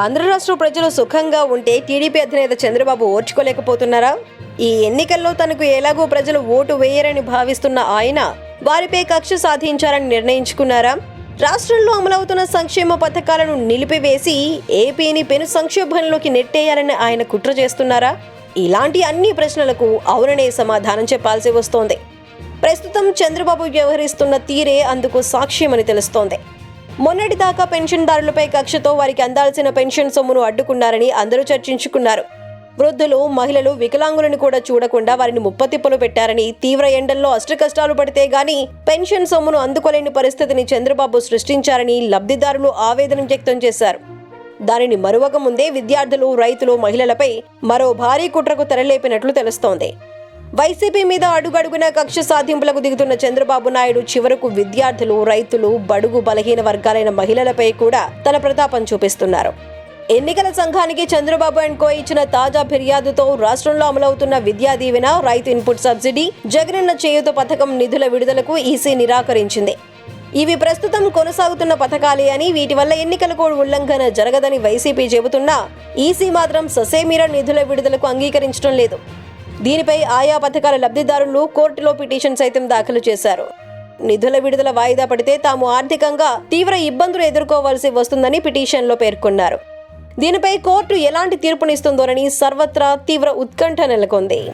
ఆంధ్ర రాష్ట్ర ప్రజలు సుఖంగా ఉంటే టీడీపీ అధినేత చంద్రబాబు ఓర్చుకోలేకపోతున్నారా? ఈ ఎన్నికల్లో తనకు ఎలాగో ప్రజలు ఓటు వేయరని భావిస్తున్న ఆయన వారిపై కక్ష సాధించారని నిర్ణయించుకున్నారా? రాష్ట్రంలో అమలవుతున్న సంక్షేమ పథకాలను నిలిపివేసి ఏపీని పెను సంక్షోభంలోకి నెట్టేయాలని ఆయన కుట్ర చేస్తున్నారా? ఇలాంటి అన్ని ప్రశ్నలకు అవుననే సమాధానం చెప్పాల్సి వస్తోంది. ప్రస్తుతం చంద్రబాబు వ్యవహరిస్తున్న తీరే అందుకు సాక్ష్యమని తెలుస్తోంది. మొన్నటిదాకా పెన్షన్దారులపై కక్షతో వారికి అందాల్సిన పెన్షన్ సొమ్మును అడ్డుకున్నారని అందరూ చర్చించుకున్నారు. వృద్ధులు మహిళలు వికలాంగులను కూడా చూడకుండా వారిని ముప్పతిప్పలు పెట్టారని తీవ్ర ఎండల్లో అష్టకష్టాలు పడితే గాని పెన్షన్ సొమ్మును అందుకోలేని పరిస్థితిని చంద్రబాబు సృష్టించారని లబ్ధిదారులు ఆవేదన వ్యక్తం చేశారు. దానిని మరువక ముందే విద్యార్థులు రైతులు మహిళలపై మరో భారీ కుట్రకు తెరలేపినట్లు తెలుస్తోంది. వైసీపీ మీద అడుగడుగున కక్ష సాధింపులకు దిగుతున్న చంద్రబాబు నాయుడు చివరకు విద్యార్థులు రైతులు బడుగు బలహీన వర్గాలైన మహిళలపై కూడా తన ప్రతాపం చూపిస్తున్నారు. ఎన్నికల సంఘానికి చంద్రబాబు అండ్ కో ఇచ్చిన తాజా ఫిర్యాదుతో రాష్ట్రంలో అమలవుతున్న విద్యా దీవెన రైతు ఇన్పుట్ సబ్సిడీ జగనన్న చేయూత పథకం నిధుల విడుదలకు ఈసీ నిరాకరించింది. ఇవి ప్రస్తుతం కొనసాగుతున్న పథకాలే అని వీటి వల్ల ఎన్నికల కోడ్ ఉల్లంఘన జరగదని వైసీపీ చెబుతున్నా ఈసీ మాత్రం ససేమిరా నిధుల విడుదలకు అంగీకరించడం లేదు. దీనిపై ఆయా పథకాల లబ్ధిదారులు కోర్టులో పిటిషన్ సైతం దాఖలు చేశారు. నిధుల విడుదల వాయిదా పడితే తాము ఆర్థికంగా తీవ్ర ఇబ్బందులు ఎదుర్కోవాల్సి వస్తుందని పిటిషన్లో పేర్కొన్నారు. దీనిపై కోర్టు ఎలాంటి తీర్పునిస్తుందోనని సర్వత్రా తీవ్ర ఉత్కంఠ నెలకొంది.